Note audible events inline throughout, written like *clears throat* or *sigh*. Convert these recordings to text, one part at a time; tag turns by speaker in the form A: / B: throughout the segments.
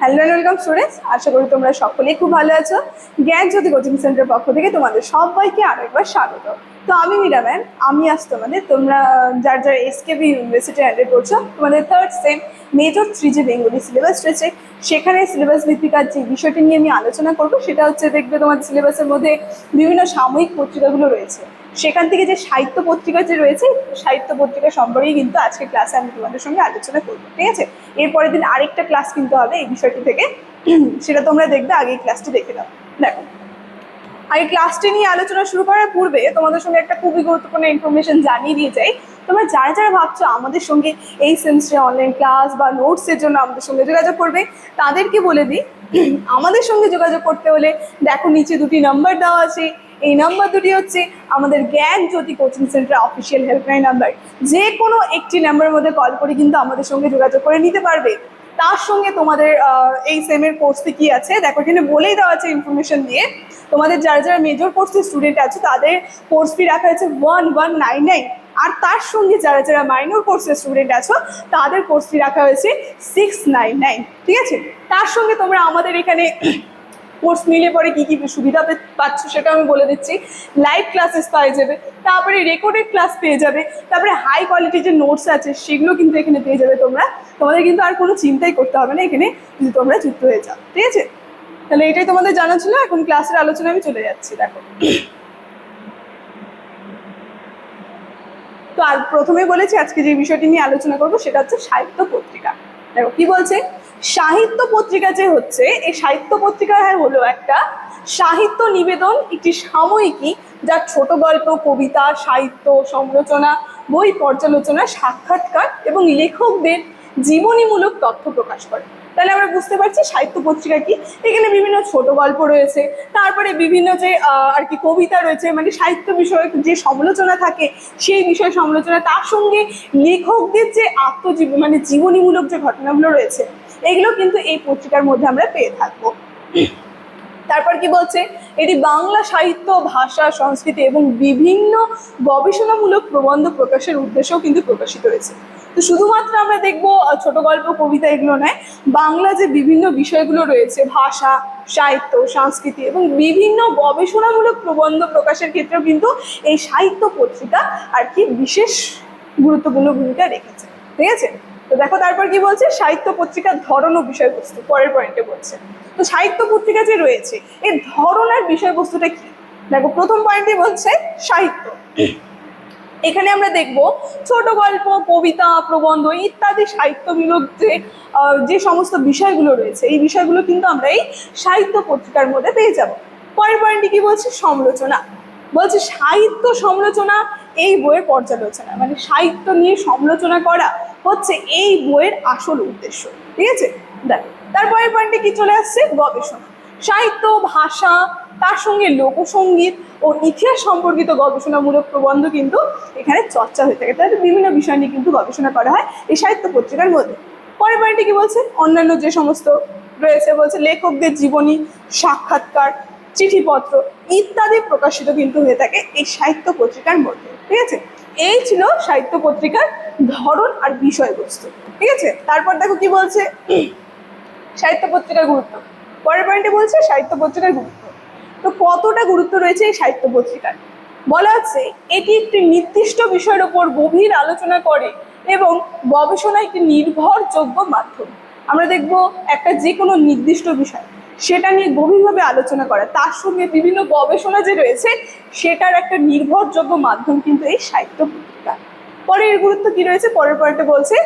A: Hello welcome students আশা করি তোমরা সকলেই খুব ভালো আছো। জ্ঞান জ্যোতি কোচিং সেন্টারের পক্ষ থেকে তোমাদের সবাইকে আরও একবার স্বাগত। তো আমি মীরা ম্যাম, আমি আজ তোমাদের, তোমরা যার যারা এসকেবি ইউনিভার্সিটি অ্যাটেন্ড করছ, তোমাদের থার্ড সেম মেজর থ্রি যে বেঙ্গলি সিলেবাস রয়েছে। সেখানে সিলেবাস ভিত্তিকার যে বিষয়টি নিয়ে আমি আলোচনা করব, সেটা হচ্ছে দেখবে তোমাদের সিলেবাসের মধ্যে বিভিন্ন সাময়িক পত্রিকাগুলো রয়েছে। সেখান থেকে যে সাহিত্য পত্রিকা যে রয়েছে, সাহিত্য পত্রিকা সম্পর্কেই কিন্তু আজকে ক্লাসে আমি তোমাদের সঙ্গে আলোচনা করব, ঠিক আছে? এরপরের দিন আরেকটা ক্লাস কিন্তু হবে এই বিষয়টি থেকে। *clears throat* সেটা তোমরা দেখবে, আগে ক্লাসটি দেখে দাও দেখো। এই ক্লাসটি নিয়ে আলোচনা শুরু করার পূর্বে তোমাদের সঙ্গে একটা খুবই গুরুত্বপূর্ণ ইনফরমেশন জানিয়ে দিয়ে যাই। তোমরা যারা যারা ভাবছ আমাদের সঙ্গে এই সেমিস্টারে অনলাইন ক্লাস বা নোটসের জন্য আমাদের সঙ্গে যোগাযোগ করবে, তাদেরকে বলে দিই, *clears throat* আমাদের সঙ্গে যোগাযোগ করতে হলে দেখো নিচে দুটি নাম্বার দেওয়া আছে। এই নাম্বার দুটি হচ্ছে আমাদের Gyan Jyoti coaching centre official helpline number যে কোনো একটি নাম্বারের মধ্যে কল করে কিন্তু আমাদের সঙ্গে যোগাযোগ করে নিতে পারবে। তার সঙ্গে তোমাদের এই সেমের কোর্সে কি আছে, দেখো, এখানে বলেই দেওয়া আছে ইনফরমেশন দিয়ে। তোমাদের যারা যারা মেজর কোর্সের স্টুডেন্ট আছে, তাদের কোর্স ফি রাখা হয়েছে ওয়ান ওয়ান নাইন নাইন আর তার সঙ্গে যারা যারা মাইনর কোর্সের স্টুডেন্ট আছো, তাদের কোর্স ফি রাখা হয়েছে সিক্স নাইন নাইন ঠিক আছে? তার সঙ্গে তোমরা আমাদের এখানে কোর্স মিলে পরে কী কী সুবিধা পাচ্ছ সেটা আমি বলে দিচ্ছি। লাইভ ক্লাসেস পাওয়া যাবে। তারপরে রেকর্ডেড ক্লাস পেয়ে যাবে। তারপরে হাই কোয়ালিটির যে নোটস আছে, সেগুলো কিন্তু এখানে পেয়ে যাবে তোমরা। তোমাদের কিন্তু আর কোনো চিন্তাই করতে হবে না এখানে, যদি তোমরা যুক্ত হয়ে যাও। ঠিক আছে? তাহলে এটাই তোমাদের জানা ছিল। এখন ক্লাসের আলোচনা আমি চলে যাচ্ছি, দেখো। তো আর প্রথমে বলেছি, আজকে যে বিষয়টি নিয়ে আলোচনা করব, সেটা হচ্ছে সাহিত্য পত্রিকা। দেখো, কি বলছে? সাহিত্য পত্রিকা যে হচ্ছে, এই সাহিত্য পত্রিকা হলো একটা সাহিত্য নিবেদন, একটি সাময়িকী যা ছোট গল্প, কবিতা, সাহিত্য সমালোচনা বই পর্যালোচনা, সাক্ষাৎকার এবং লেখকদের জীবনীমূলক তথ্য প্রকাশ করে। তাহলে আমরা বুঝতে পারছি সাহিত্য পত্রিকা কি। এখানে বিভিন্ন ছোট গল্প রয়েছে, তারপরে বিভিন্ন যে আর কি কবিতা রয়েছে মানে সাহিত্য বিষয়ক যে সমালোচনা থাকে, সেই বিষয়ে সমালোচনা, তার সঙ্গে লেখকদের যে আত্মজীবন মানে জীবনীমূলক যে ঘটনাগুলো রয়েছে এগুলো কিন্তু এই পত্রিকার মধ্যে আমরা পেয়ে থাকব। তারপর কি বলছে? এটি বাংলা সাহিত্য, ভাষা, সংস্কৃতি এবং বিভিন্ন গবেষণামূলক প্রবন্ধ প্রকাশের উদ্দেশ্যেও কিন্তু প্রকাশিত হয়েছে। তো শুধুমাত্র আমরা দেখব ছোট গল্প, কবিতা এগুলো নয়, বাংলা যে বিভিন্ন বিষয়গুলো রয়েছে, ভাষা, সাহিত্য, সংস্কৃতি এবং বিভিন্ন গবেষণামূলক প্রবন্ধ প্রকাশের ক্ষেত্রেও কিন্তু এই সাহিত্য পত্রিকা আর কি বিশেষ গুরুত্বপূর্ণ ভূমিকা রেখেছে। ঠিক আছে? তো দেখো, তারপর কি বলছে? সাহিত্য পত্রিকার ধরন ও বিষয়বস্তু। পরের পয়েন্টে বলছে। তো সাহিত্য পত্রিকা যে রয়েছে, এর ধরন আর বিষয়বস্তুটা কি? দেখো, প্রথম পয়েন্টে বলছে সাহিত্য। এখানে আমরা দেখব ছোট গল্প, কবিতা, প্রবন্ধ ইত্যাদি সাহিত্যমূলক যে যে সমস্ত বিষয়গুলো রয়েছে, এই বিষয়গুলো কিন্তু আমরা এই সাহিত্য পত্রিকার মধ্যে পেয়ে যাব। পরের পয়েন্টে কি বলছে? সমালোচনা। বলছে সাহিত্য সমালোচনা এই বইয়ের পর্যালোচনা মানে সাহিত্য নিয়ে সমালোচনা করা হচ্ছে এই বইয়ের আসল উদ্দেশ্য, ঠিক আছে? দেখ, তারপরের পয়েন্টে কি চলে আসছে? গবেষণা। সাহিত্য, ভাষা, তার সঙ্গে লোকসঙ্গীত ও ইতিহাস সম্পর্কিত গবেষণামূলক প্রবন্ধ কিন্তু এখানে চর্চা হয়ে থাকে। তাহলে বিভিন্ন বিষয় নিয়ে কিন্তু গবেষণা করা হয় এই সাহিত্য পত্রিকার মধ্যে। পরের পয়েন্টে কি বলছে? অন্যান্য যে সমস্ত রয়েছে, বলছে লেখকদের জীবনী, সাক্ষাৎকার চিঠিপত্র ইত্যাদি প্রকাশিত কিন্তু হয়ে থাকে এই সাহিত্য পত্রিকার মধ্যে, ঠিক আছে? এই ছিল সাহিত্য পত্রিকার ধরন আর বিষয়বস্তু, ঠিক আছে? তারপর দেখো কি বলছে? সাহিত্য পত্রিকার গুরুত্ব। পরের পয়েন্টে বলছে সাহিত্য পত্রিকার গুরুত্ব। তো কতটা গুরুত্ব রয়েছে এই সাহিত্য পত্রিকার? বলা হচ্ছে এটি একটি নির্দিষ্ট বিষয়ের ওপর গভীর আলোচনা করে এবং গবেষণা একটি নির্ভরযোগ্য মাধ্যম। আমরা দেখব একটা যে কোনো নির্দিষ্ট বিষয়। সেটা নিয়ে গভীরভাবে আলোচনা করা। তার সঙ্গে বিভিন্ন গবেষণা যে রয়েছে, সেটার একটা নির্ভরযোগ্য মাধ্যম কিন্তু এই সাহিত্য পত্রিকা। পরে এর গুরুত্ব কি রয়েছে? পরের পয়েন্টে বলছে,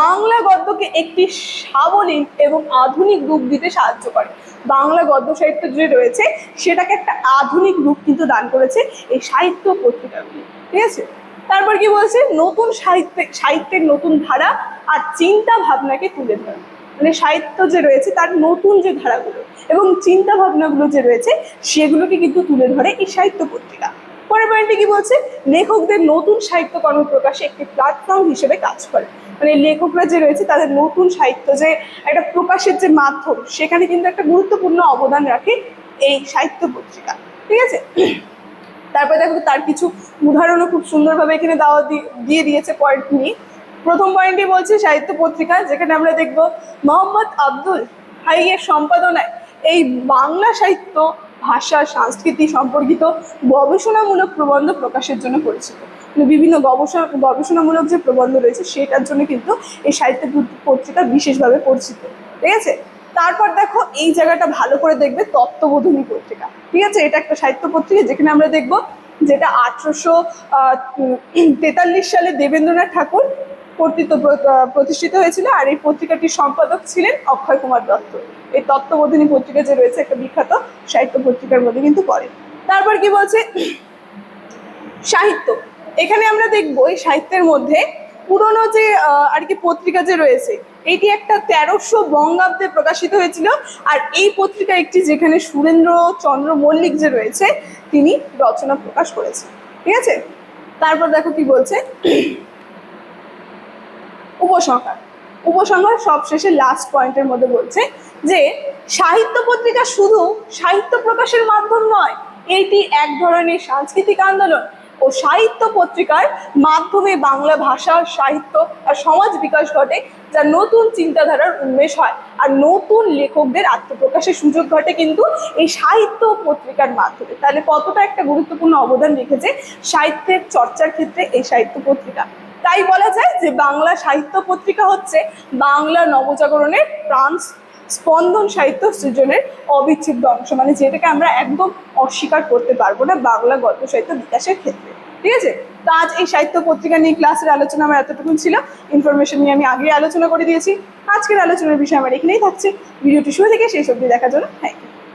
A: বাংলা গদ্যকে একটি সাবলীল এবং আধুনিক রূপ দিতে সাহায্য করে। বাংলা গদ্য সাহিত্য যে রয়েছে, সেটাকে একটা আধুনিক রূপ কিন্তু দান করেছে এই সাহিত্য পত্রিকাগুলি। ঠিক আছে? তারপর কি বলছে? নতুন সাহিত্যে, সাহিত্যের নতুন ধারা আর চিন্তা ভাবনাকে তুলে ধরা। মানে সাহিত্য যে রয়েছে তার নতুন যে ধারাগুলো এবং চিন্তা ভাবনাগুলো যে রয়েছে সেগুলোকে কিন্তু তুলে ধরে এই সাহিত্য পত্রিকা। পরের পয়েন্টে কি বলছে? লেখকদের নতুন সাহিত্য কর্মপ্রকাশে একটি প্ল্যাটফর্ম হিসেবে কাজ করে। মানে লেখকরা যে রয়েছে তাদের নতুন সাহিত্য যে একটা প্রকাশের যে মাধ্যম, সেখানে কিন্তু একটা গুরুত্বপূর্ণ অবদান রাখে এই সাহিত্য পত্রিকা। ঠিক আছে? তারপরে দেখো তার কিছু উদাহরণও খুব সুন্দরভাবে এখানে দেওয়া দিয়ে দিয়েছে পয়েন্ট নিয়ে। প্রথম পয়েন্টই বলছি সাহিত্য পত্রিকা, যেখানে আমরা দেখব মোহাম্মদ আব্দুল ভাইয়ের সম্পাদনায় এই বাংলা সাহিত্য, ভাষা, সংস্কৃতি সম্পর্কিত গবেষণামূলক প্রবন্ধ প্রকাশের জন্য পরিচিত। মানে বিভিন্ন গবেষণা গবেষণামূলক যে প্রবন্ধ রয়েছে, সেটার জন্য কিন্তু এই সাহিত্য পত্রিকা বিশেষভাবে পরিচিত। ঠিক আছে? তারপর দেখো, এই জায়গাটা ভালো করে দেখবে তত্ত্ববোধনী পত্রিকা। ঠিক আছে? এটা একটা সাহিত্য পত্রিকা, যেখানে আমরা দেখব যেটা আঠারোশো তেতাল্লিশ সালে দেবেন্দ্রনাথ ঠাকুর কর্তৃত্ব প্র- প্রতিষ্ঠিত হয়েছিল আর এই পত্রিকাটির সম্পাদক ছিলেন অক্ষয় কুমার দত্ত। এই তত্ত্ববোধিনী পত্রিকা যে রয়েছে, একটা বিখ্যাত সাহিত্য পত্রিকার মধ্যে কিন্তু পড়ে। তারপর কি বলছে? সাহিত্য। এখানে আমরা দেখব, এই সাহিত্যের মধ্যে পুরনো যে আর কি পত্রিকা যে রয়েছে, এটি একটা তেরোশো বঙ্গাব্দে প্রকাশিত হয়েছিল। আর এই পত্রিকা একটি যেখানে সুরেন্দ্র চন্দ্র মল্লিক যে রয়েছে, তিনি রচনা প্রকাশ করেছেন। ঠিক আছে? তারপর দেখো কি বলছে? উপসংহার। উপসংহার সবশেষে লাস্ট পয়েন্টের মধ্যে বলছে যে, সাহিত্য পত্রিকা শুধু সাহিত্য প্রকাশের মাধ্যম নয়, এটি এক ধরনের সাংস্কৃতিক আন্দোলন ও সাহিত্য পত্রিকার মাধ্যমে বাংলা ভাষা, সাহিত্য আর সমাজ বিকাশ ঘটে, যা নতুন চিন্তাধারার উন্মেষ হয়। আর নতুন লেখকদের আত্মপ্রকাশের সুযোগ ঘটে কিন্তু এই সাহিত্য পত্রিকার মাধ্যমে। তাহলে কতটা একটা গুরুত্বপূর্ণ অবদান রেখেছে সাহিত্যের চর্চার ক্ষেত্রে এই সাহিত্য পত্রিকা? তাই বলা যায় যে বাংলা সাহিত্য পত্রিকা হচ্ছে বাংলা নবজাগরণের প্রাণ স্পন্দন সাহিত্য সৃজনের অবিচ্ছেদ্য অংশ। মানে যেটাকে আমরা একদম অস্বীকার করতে পারব না বাংলা গল্প সাহিত্য বিকাশের ক্ষেত্রে। ঠিক আছে? তো আজ এই সাহিত্য পত্রিকা নিয়ে ক্লাসের আলোচনা আমার এতটুকু ছিল। ইনফরমেশন নিয়ে আমি আগে আলোচনা করে দিয়েছি। আজকের আলোচনার বিষয় আমার এখানেই থাকছে। ভিডিওটি শুরু থেকে শেষ অবধি দেখার জন্য থ্যাংক ইউ